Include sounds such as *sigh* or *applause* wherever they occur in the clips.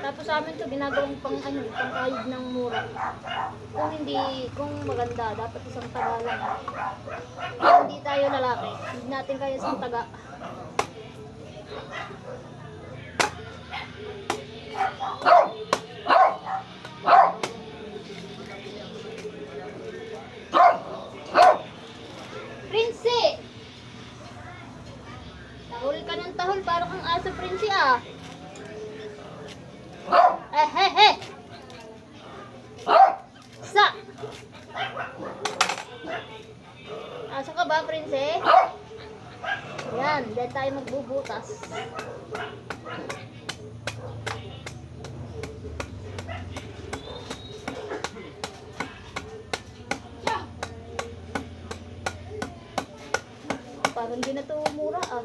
Tapos sa amin to ginagawang pang ano, pang kahig ng mura. Kung hindi, kung maganda, dapat isang taga lang. Kung hindi tayo lalaki, hindi natin kaya isang taga. Prince! Tahol ka ng tahol, parang kang aso, Prince ah. Eh, he, he! Sa! Asa ka ba, Prince? Tayo magbubutas. Parang hindi na ito mura ah.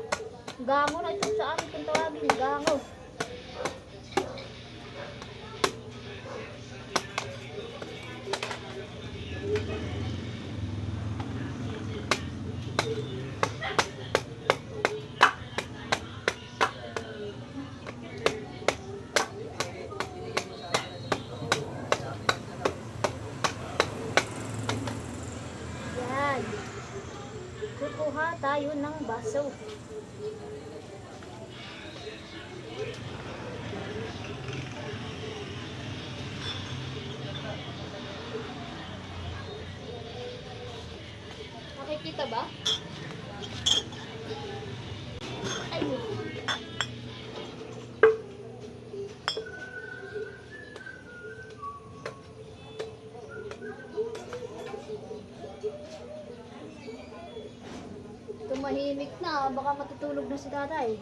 Gango na ito sa amin kung tawagin. Gango. Kukuha tayo ng baso. Nakikita ba? Ay. Tumahimik na, baka matutulog na si tatay.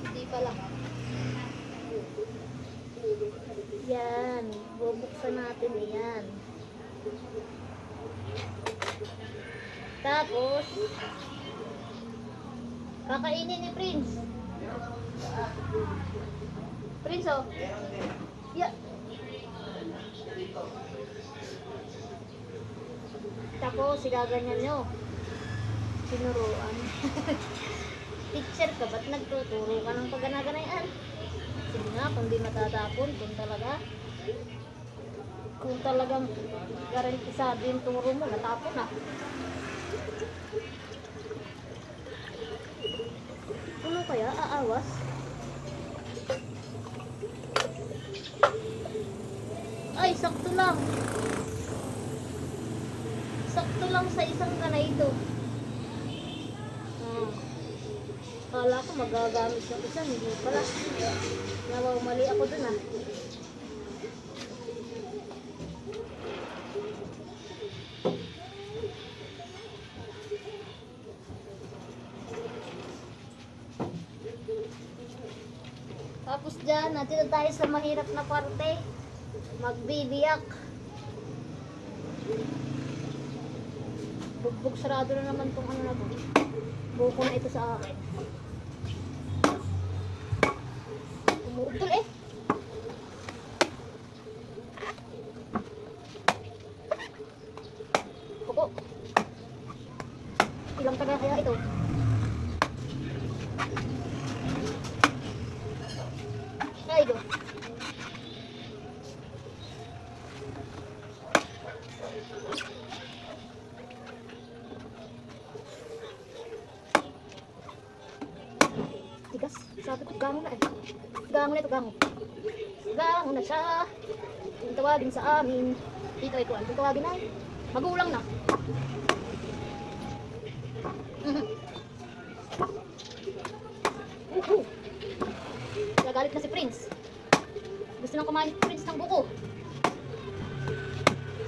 Hindi pala. Yan, bubuksan natin yan. Tapos, kakainin ni Prince. Prince, oh. Yeah. Tapos, sigaganyan nyo. Sinuruan. *laughs* Teacher ka, ba't nagtuturo ka ng pagganaganayan? Sige nga, kung di matatapon, kung talaga, kung talagang garantisado yung turo mo, natapon na. Ano kaya? Aawas? Ay, sakto lang. Sakto lang sa isang ganito. Ah. Kala ko magagamit ng isa, hindi pala. Nawaw, mali ako dun ah. Tapos dyan, nandito tayo sa mahirap na parte. Magbibiyak. Bugbog sarado na naman tong ano na to. Buko na ito sa akin. Umuudol eh. Buko. Ilang taga kaya ito? Go. Tigas. Sabi ko, gango na eh. Gango na ito, gango. Gango na siya. Tawagin sa amin. Dito ay kuwan. Kung tawagin ay magulang na. Mhm. *laughs* Gusto nang kumain ni Prince ng buko.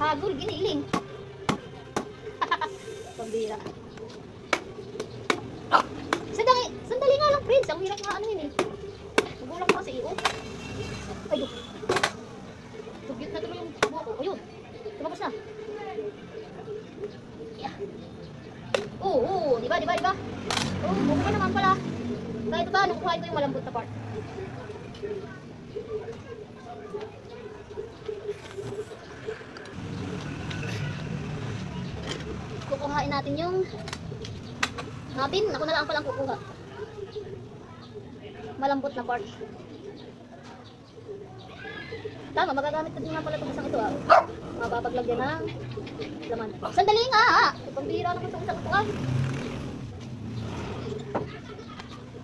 Hagol, giniling. *laughs* Pambira. Sandali, sandali nga lang, Prince. Ang hirap nga ano yun eh. Magulak mo kasi iyo. Ayun. Tugyot na tuloy yung buko. Ayun. Tumabas na. Yeah. Oo, oh, oo. Oh. Diba, diba, diba? Oo, oh, buko pa naman pala. Kaya ito ba, nung ko yung malambot na part. Natin yung natin. Ako na lang palang kukuha. Malambot na part. Tama, magagamit ko din nga pala itong isang ito ah. Mapapaglagyan ng laman. Sandali nga ah! Pambira naman sa isang ito ah.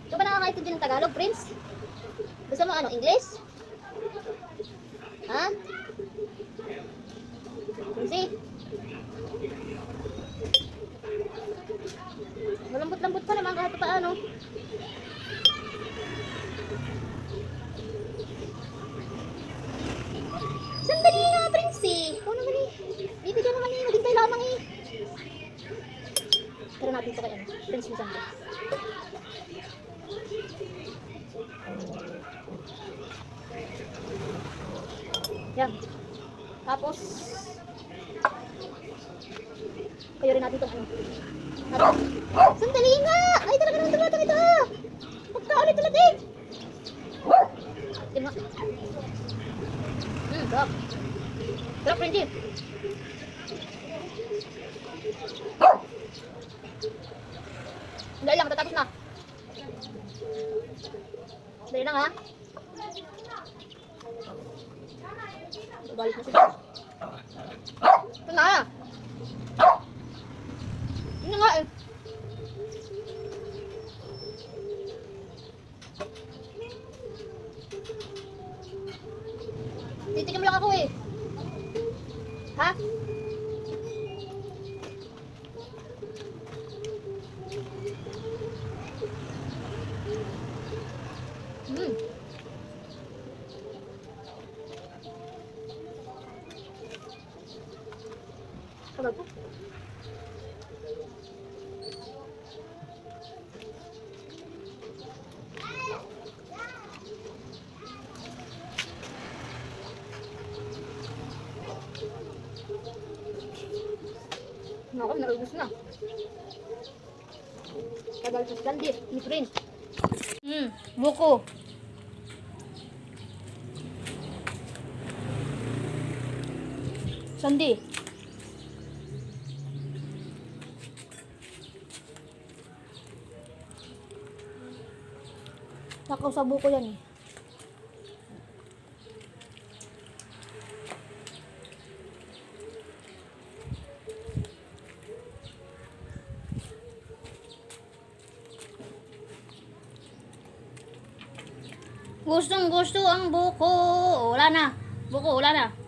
Ito ba nakakaintindi ng Tagalog, Prince? Gusto mo ano, English? Ha? Prince? Malambot-lambot pa pa ano. Sandali nga, Prince eh. Ikaw naman eh. Bibigyan naman eh. Maghintay lamang eh. Tara natin ito kay ano. Prince sandali. Yan. Tapos, kayo rin natin itong ano. Sandali nga! Ay, talaga naman tumatang ito! Magkaulit ulit eh! Yan nga. Hmm, sarap. Sarap, Prince. Dahil lang, tatapos na. Dahil lang ha. Balik na siya. Ito na. Yun na nga eh. Titikim lang ako eh. Ha? Hmm. Tagal po. Naku, naubos na. Tagal sa standi, ni Prince. Hmm, buko. Sandi. Nakaw sa buko yan eh. Gustong gusto ang buko. Wala na. Buko, wala na.